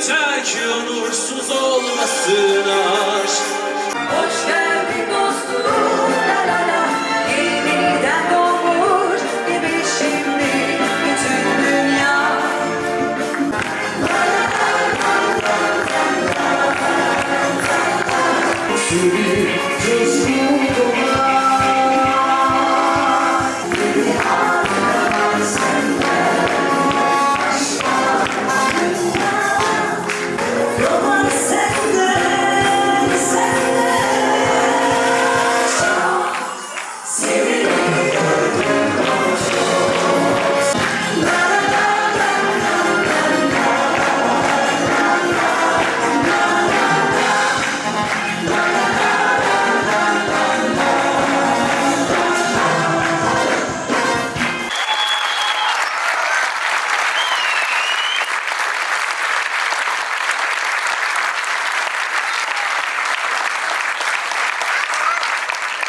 yeter ki onursuz olmasın aşk. Hoş geldin dostum la la la. Yeniden doğmuş gibi şimdi bütün dünya. Sürü coşkun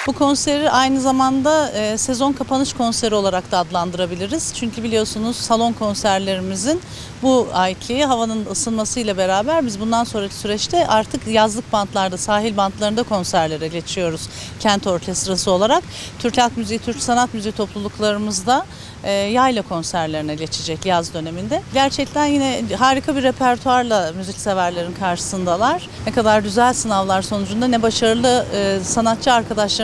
Bu konseri aynı zamanda e, sezon kapanış konseri olarak da adlandırabiliriz. Çünkü biliyorsunuz salon konserlerimizin bu ayetliği havanın ısınmasıyla beraber biz bundan sonraki süreçte artık yazlık bantlarda, sahil bantlarında konserlere geçiyoruz. Kent orkestrası olarak. Türk Halk Müziği, Türk Sanat Müziği topluluklarımızda e, yayla konserlerine geçecek yaz döneminde. Gerçekten yine harika bir repertuarla müzikseverlerin karşısındalar. Ne kadar güzel sınavlar sonucunda ne başarılı e, sanatçı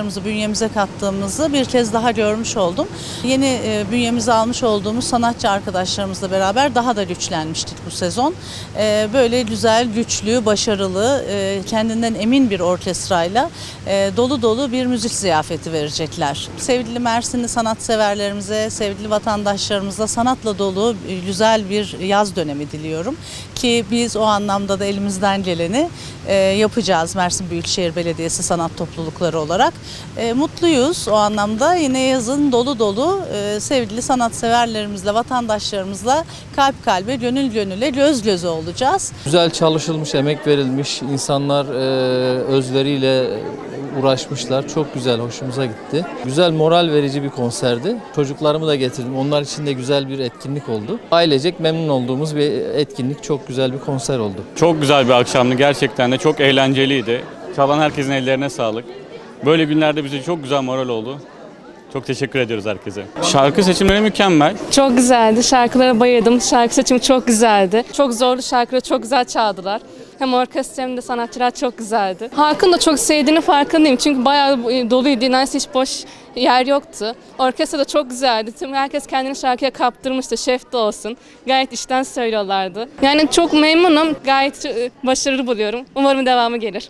arkadaşlarımızı bünyemize kattığımızı bir kez daha görmüş oldum. Yeni e, bünyemize almış olduğumuz sanatçı arkadaşlarımızla beraber daha da güçlenmiştik bu sezon. E, böyle güzel, güçlü, başarılı, e, kendinden emin bir orkestrayla e, dolu dolu bir müzik ziyafeti verecekler. Sevgili Mersinli sanatseverlerimize, sevgili vatandaşlarımıza sanatla dolu e, güzel bir yaz dönemi diliyorum. Ki biz o anlamda da elimizden geleni e, yapacağız Mersin Büyükşehir Belediyesi sanat toplulukları olarak. E, mutluyuz o anlamda. Yine yazın dolu dolu e, sevgili sanatseverlerimizle, vatandaşlarımızla kalp kalbe, gönül gönüle, göz göze olacağız. Güzel çalışılmış, emek verilmiş, insanlar e, özveriyle uğraşmışlar. Çok güzel, hoşumuza gitti. Güzel, moral verici bir konserdi. Çocuklarımı da getirdim. Onlar için de güzel bir etkinlik oldu. Ailecek memnun olduğumuz bir etkinlik, çok güzel bir konser oldu. Çok güzel bir akşamdı. Gerçekten de çok eğlenceliydi. Çalan herkesin ellerine sağlık. Böyle günlerde bize çok güzel moral oldu. Çok teşekkür ediyoruz herkese. Şarkı seçimleri mükemmel. Çok güzeldi. Şarkılara bayıldım. Şarkı seçimi çok güzeldi. Çok zorlu şarkıları çok güzel çaldılar. Hem orkestra hem de sanatçılar çok güzeldi. Hakan da çok sevdiğini farkındayım. Çünkü bayağı doluydu. Neredeyse hiç boş yer yoktu. Orkestra da çok güzeldi. Tüm herkes kendini şarkıya kaptırmıştı. Şef de olsun. Gayet işten söylüyorlardı. Yani çok memnunum. Gayet e, başarılı buluyorum. Umarım devamı gelir.